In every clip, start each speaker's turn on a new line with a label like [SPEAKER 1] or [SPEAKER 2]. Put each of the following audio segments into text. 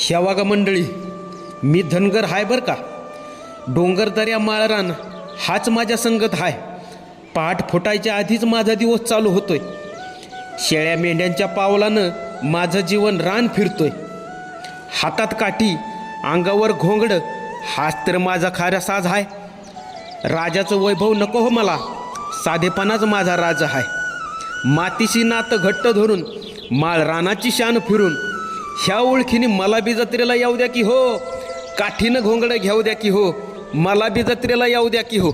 [SPEAKER 1] शेवागा मंडळी मी धनगर हाय बर का? डोंगरदऱ्या माळरान हाच माझ्या संगत हाय. पाठ फुटायच्या आधीच माझा दिवस चालू होतोय. शेळ्या मेंढ्यांच्या पावलानं माझं जीवन रान फिरतोय. हातात काठी अंगावर घोंगड हाच तर माझा खारा साज हाय. राजाचं वैभव नको हो मला साधेपणाच माझा राज हाय. मातीशी नातं घट्ट धरून माळ रानाची शान फिरून ह्या ओळखीने मला बी जत्रेला येऊ द्या की हो. काठीनं घोंगडं घेऊ द्या की हो. मला बी जत्रेला येऊ द्या की हो.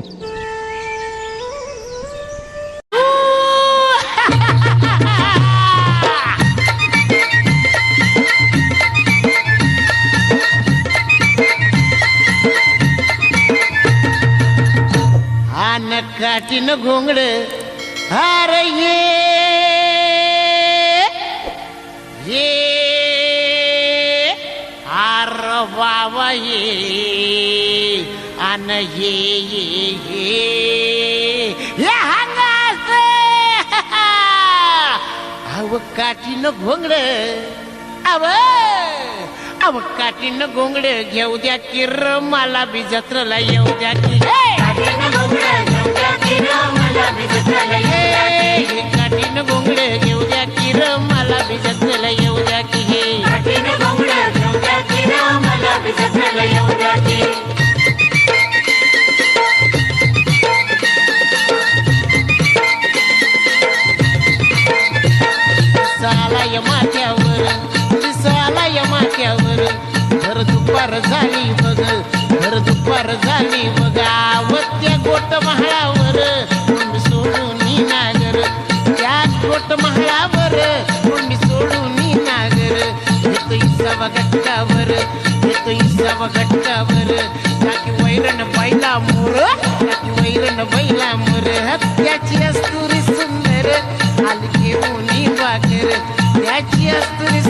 [SPEAKER 2] आन काठीन घोंगड हार ये बाबा ये ये ये. ये या अव काठीनं घोंगड अव अव काठीनं घोंगड घेऊ द्या किर मला बी जत्रला येऊ द्या की. दुपार झाली बघ घर दुपार झाली बघ आवत्या गोट महाळावर. कोंडी सोडून नागर त्या गोट महाळावर. कोंडी सोडून नी नागर येतो इसावा गट्टावर येतो इसावा गट्टावर टाकी वैरण बैला मोर टाकी वैरण बैला मोर त्याची अस्तुरी सुंदर. आली घेऊन बाकर त्याची अस्तुरी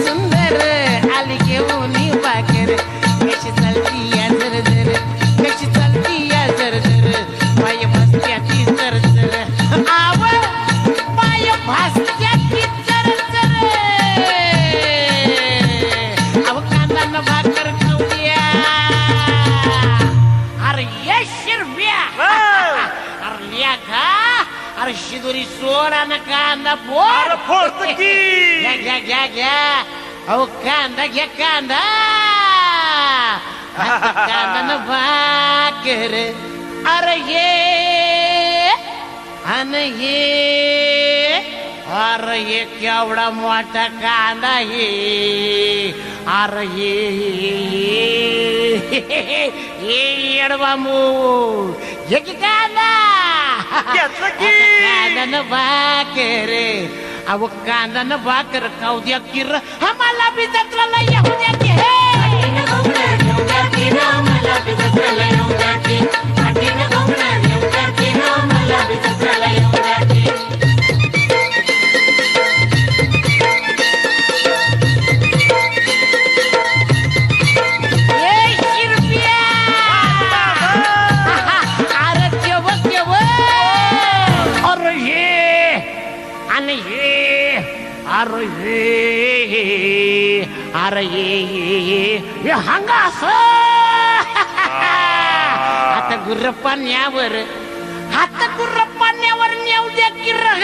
[SPEAKER 2] अरे ये शिरप्या अरे लिया का अरे शिदोरी सोडा ना कांदा फोड
[SPEAKER 3] फोडतो की.
[SPEAKER 2] घ्या घ्या घ्या घ्या अहो कांदा घ्या कांदा आता कांदा न भाकर अरे ये अन ये अरे ये केवढा मोठा कांदा हे अरे Ей, Ярваму, Якикана! Яцаки! Кадана вакере, а вот кадана вакер, каудя кира, хамала бизатрала आणि हे अरे हे अरे हे हे हे हंगास आता गुर्र पाण्यावर आता गुर्र पाण्यावर नेऊ द्या की र